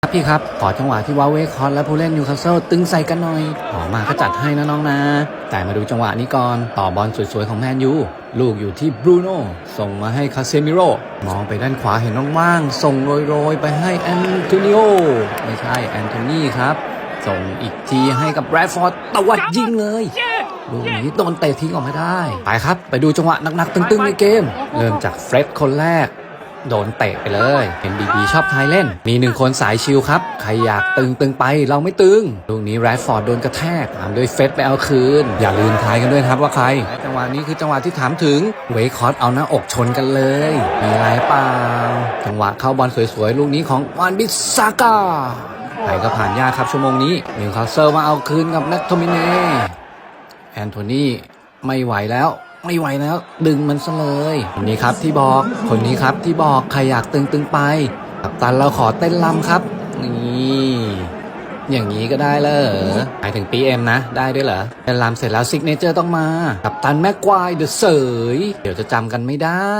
ครับพี่ครับ ขอจังหวะที่วาเวคอนและผู้เล่นนิวคาสเซิลตึงใส่กันหน่อยขอมาก็จัดให้นะน้องนะ แต่มาดูจังหวะนี้ก่อน ต่อบอลสวยๆของแมนยูลูกอยู่ที่บรูโน่ส่งมาให้คาเซมิโร่มองไปด้านขวาเห็นว่างๆส่งโรยๆ ไปให้แอนโทนิโอไม่ใช่แอนโทนีครับ ส่งอีกทีให้กับแบรดฟอร์ดตวัดยิงเลยลูกนี้โดนเตะทิ้งออกมาได้ ไปครับ ไปดูจังหวะหนักๆตึงๆในเกม เริ่มจากเฟร็ดคนแรก โดนเตะไปเลยเป็นบีบีชอบทายเล่น มีหนึ่งคนสายชิลครับ ใครอยากตึงตึงไปเราไม่ตึง ลูกนี้แรดฟอร์ดโดนกระแทกตามด้วยเฟร็ดไปเอาคืน อย่าลืมทายกันด้วยครับว่าใคร จังหวะนี้คือจังหวะที่ถามถึงเวคอสเอาหน้าอกชนกันเลย มีอะไรเปล่า จังหวะเข้าบอลสวยๆ ลูกนี้ของวานบิสซาก้าใครก็ผ่านยากครับชั่วโมงนี้นิวคาสเซิลมาเอาคืนกับแมตโทมิเน่แอนโทนีไม่ไหวแล้ว ไม่ไหวแล้ว ดึงมันซะเลยคนนี้ครับที่บอกคนนี้ครับที่บอกใครอยากตึงตึงไปกับตันเราขอเต้นลำครับนี่อย่างนี้ก็ได้เลยหมายถึง PM นะ ได้ด้วยเหรอเต้นลำเสร็จแล้วซิกเนเจอร์ต้องมา กับตันแม็กควายเดอะเสย เดี๋ยวจะจำกันไม่ได้